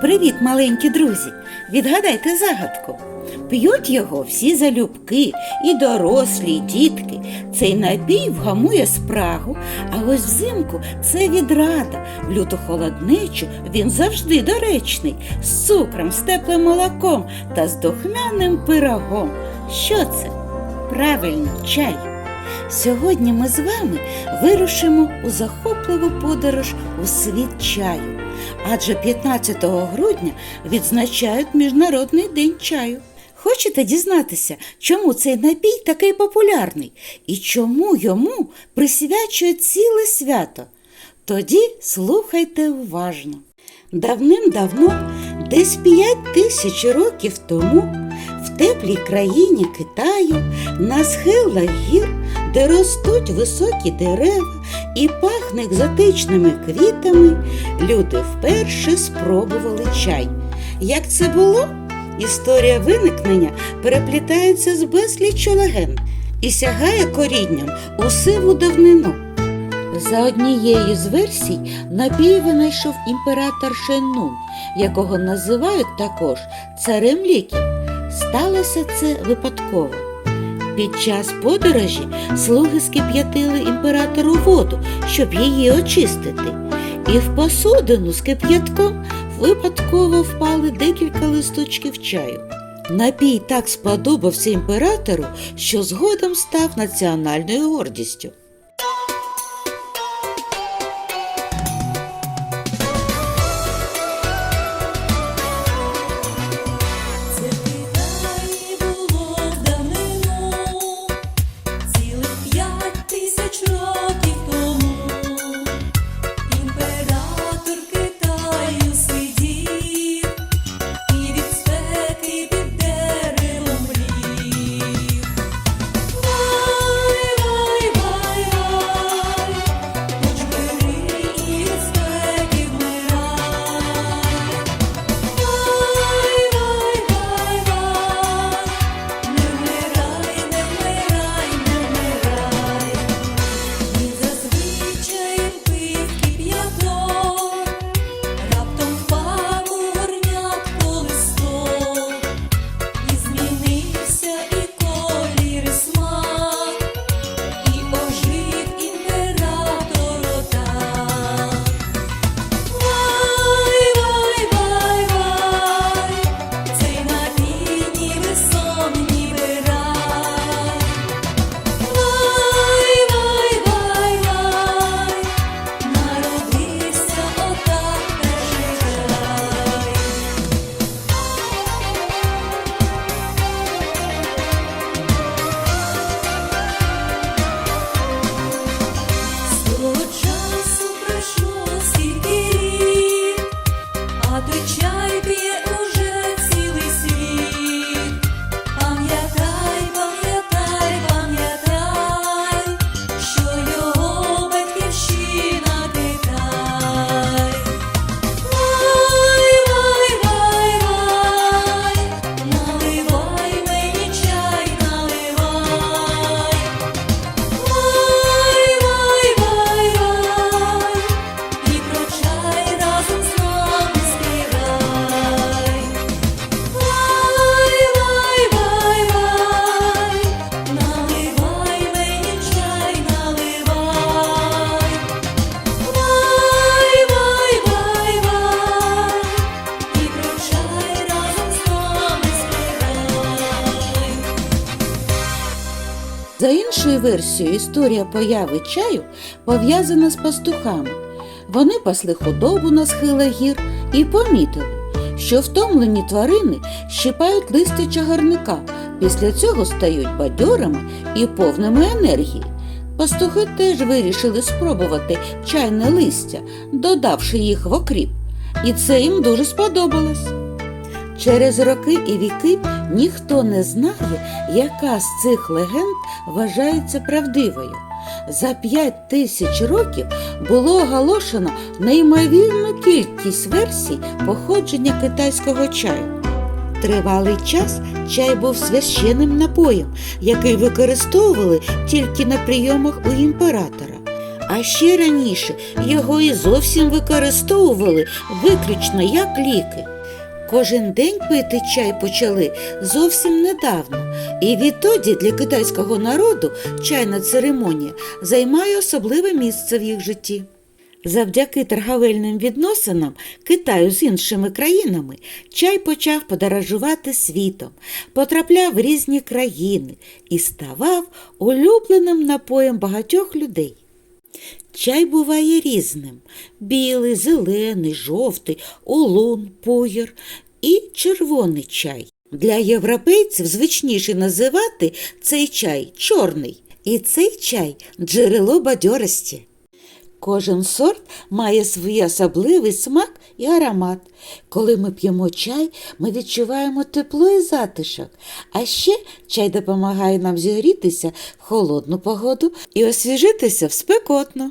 Привіт, маленькі друзі! Відгадайте загадку. П'ють його всі залюбки, і дорослі, і дітки. Цей напій вгамує спрагу, а ось взимку це відрада. В люту холодничу він завжди доречний, з цукром, з теплим молоком та з духмяним пирогом. Що це? Правильно, чай. Сьогодні ми з вами вирушимо у захопливу подорож у світ чаю. Адже 15 грудня відзначають Міжнародний день чаю. Хочете дізнатися, чому цей напій такий популярний і чому йому присвячує ціле свято? Тоді слухайте уважно. Давним-давно, десь п'ять тисяч років тому, в теплій країні Китаю, на схилах гір, де ростуть високі дерева і пахне екзотичними квітами, люди вперше спробували чай. Як це було? Історія виникнення переплітається з безліччю легенд і сягає корінням у сиву давнину. За однією з версій напій винайшов імператор Шеннун, якого називають також царем ліків. Сталося це випадково. Під час подорожі слуги скип'ятили імператору воду, щоб її очистити, і в посудину з кип'ятком випадково впали декілька листочків чаю. Напій так сподобався імператору, що згодом став національною гордістю. Версією, історія появи чаю пов'язана з пастухами. Вони пасли худобу на схилах гір і помітили, що втомлені тварини щипають листя чагарника, після цього стають бадьорими і повними енергії. Пастухи теж вирішили спробувати чайне листя, додавши їх в окріп, і це їм дуже сподобалось. Через роки і віки ніхто не знає, яка з цих легенд вважається правдивою. За п'ять тисяч років було оголошено неймовірну кількість версій походження китайського чаю. Тривалий час чай був священним напоєм, який використовували тільки на прийомах у імператора. А ще раніше його і зовсім використовували виключно як ліки. Кожен день пити чай почали зовсім недавно, і відтоді для китайського народу чайна церемонія займає особливе місце в їх житті. Завдяки торговельним відносинам Китаю з іншими країнами чай почав подорожувати світом, потрапляв в різні країни і ставав улюбленим напоєм багатьох людей. Чай буває різним: білий, зелений, жовтий, олун, пуєр і червоний чай. Для європейців звичніше називати цей чай чорний, і цей чай джерело бадьорості. Кожен сорт має свій особливий смак і аромат. Коли ми п'ємо чай, ми відчуваємо тепло і затишок. А ще чай допомагає нам зігрітися в холодну погоду і освіжитися в спекотну.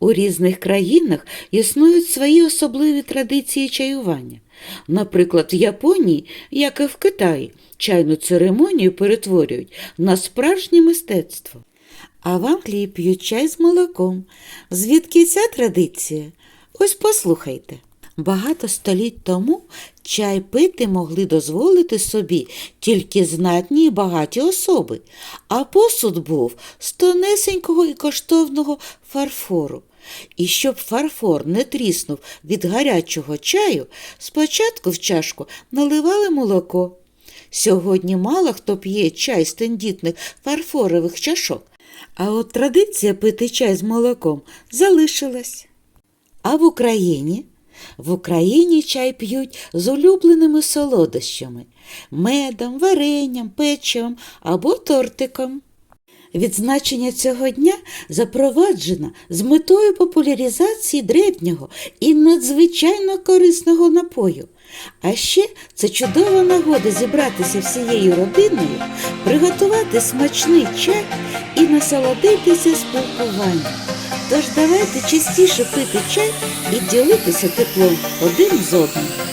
У різних країнах існують свої особливі традиції чаювання. Наприклад, в Японії, як і в Китаї, чайну церемонію перетворюють на справжнє мистецтво. А в Англії п'ють чай з молоком. Звідки ця традиція? Ось послухайте. Багато століть тому чай пити могли дозволити собі тільки знатні і багаті особи, а посуд був з тонесенького і коштовного фарфору. І щоб фарфор не тріснув від гарячого чаю, спочатку в чашку наливали молоко. Сьогодні мало хто п'є чай з тендітних фарфорових чашок, а от традиція пити чай з молоком залишилась. А в Україні? В Україні чай п'ють з улюбленими солодощами медом, варенням, печивом або тортиком. Відзначення цього дня запроваджено з метою популяризації древнього і надзвичайно корисного напою. А ще це чудова нагода зібратися всією родиною, приготувати смачний чай і насолодитися спілкуванням. Тож давайте частіше пити чай і ділитися теплом один з одним.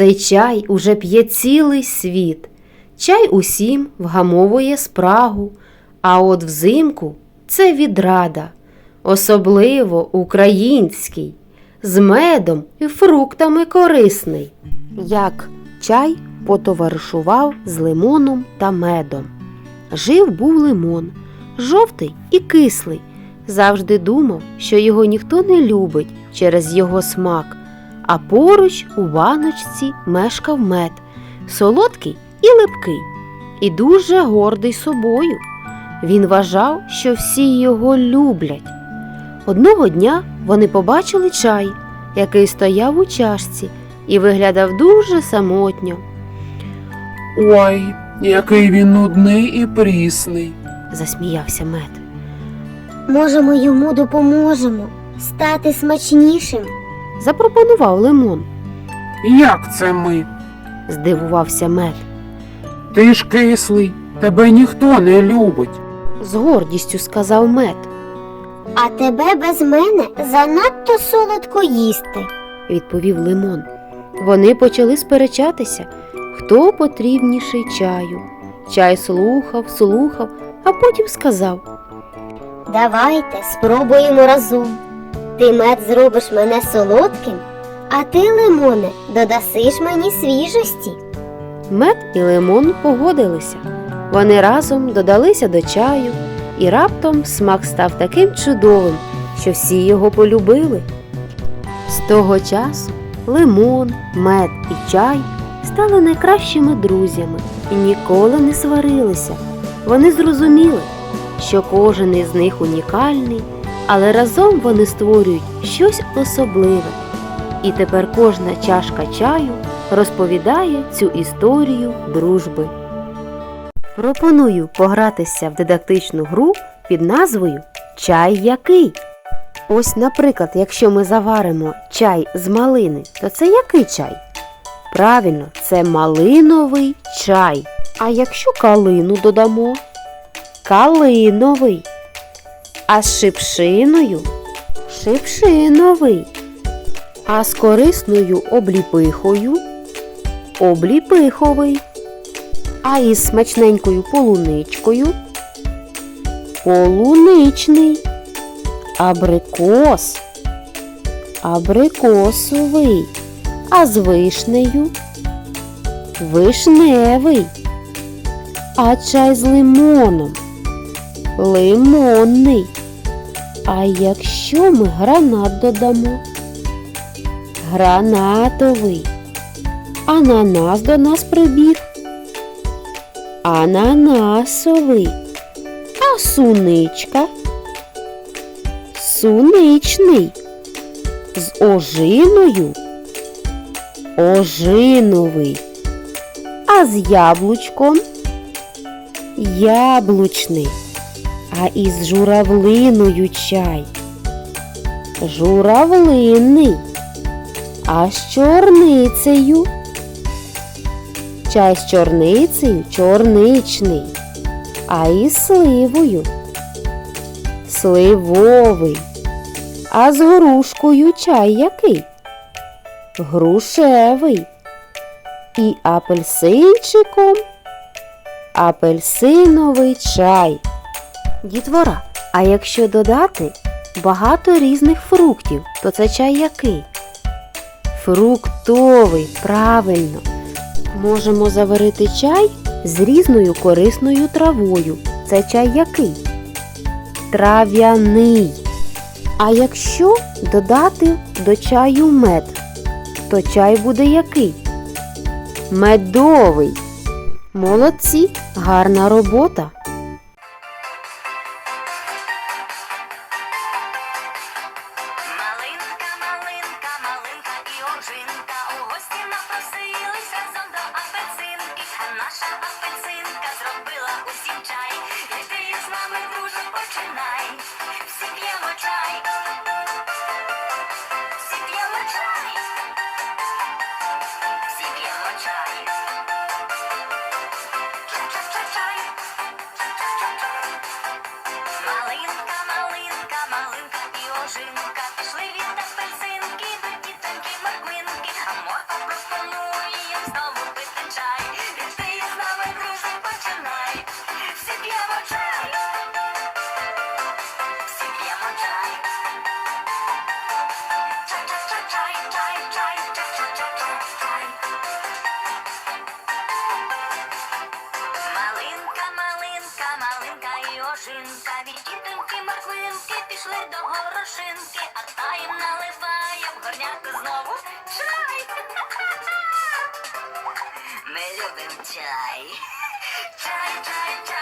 Цей чай уже п'є цілий світ. Чай усім вгамовує спрагу, а от взимку це відрада, особливо український, з медом і фруктами корисний. Як чай потоваришував з лимоном та медом. Жив був лимон, жовтий і кислий. Завжди думав, що його ніхто не любить через його смак, а поруч у баночці мешкав мед, солодкий і липкий, і дуже гордий собою. Він вважав, що всі його люблять. Одного дня вони побачили чай, який стояв у чашці і виглядав дуже самотньо. Ой, який він нудний і прісний. Засміявся мед. Може, ми йому допоможемо стати смачнішим? Запропонував лимон. Як це ми? Здивувався мед. Ти ж кислий, тебе ніхто не любить. З гордістю сказав мед. А тебе без мене занадто солодко їсти. відповів лимон. Вони почали сперечатися, хто потрібніший чаю. Чай слухав, слухав, а потім сказав Давайте спробуємо разом. Ти мед зробиш мене солодким, а ти, лимоне, додасиш мені свіжості. Мед і лимон погодилися. Вони разом додалися до чаю, і раптом смак став таким чудовим, що всі його полюбили. З того часу лимон, мед і чай стали найкращими друзями і ніколи не сварилися. Вони зрозуміли, що кожен із них унікальний, але разом вони створюють щось особливе. І тепер кожна чашка чаю розповідає цю історію дружби. Пропоную погратися в дидактичну гру під назвою Чай який. Ось, наприклад, якщо ми заваримо чай з малини, то це який чай? Правильно, це малиновий чай. А якщо калину додамо? Калиновий. А з шипшиною? Шипшиновий. А з корисною обліпихою? Обліпиховий. А із смачненькою полуничкою? Полуничний. Абрикос. Абрикосовий. А з вишнею? Вишневий. А чай з лимоном? Лимонний. А якщо ми гранат додамо? Гранатовий. Ананас до нас прибіг. Ананасовий. А суничка? Суничний. З ожиною? Ожиновий. А з яблучком? Яблучний. А із журавлиною чай. Журавлинний. А з чорницею? Чай з чорницею чорничний. А із сливою? Сливовий. А з грушкою чай який? Грушевий. І апельсинчиком апельсиновий чай. Дітвора, а якщо додати багато різних фруктів, то це чай який? Фруктовий, правильно. Можемо заварити чай з різною корисною травою. Це чай який? Трав'яний. А якщо додати до чаю мед, то чай буде який? Медовий. Молодці, гарна робота. Малинка і ожинка Пішли від знову чай Ми любим чай Чай, чай, чай, ча-ча-ча-ча, чай Чай, чай, чай,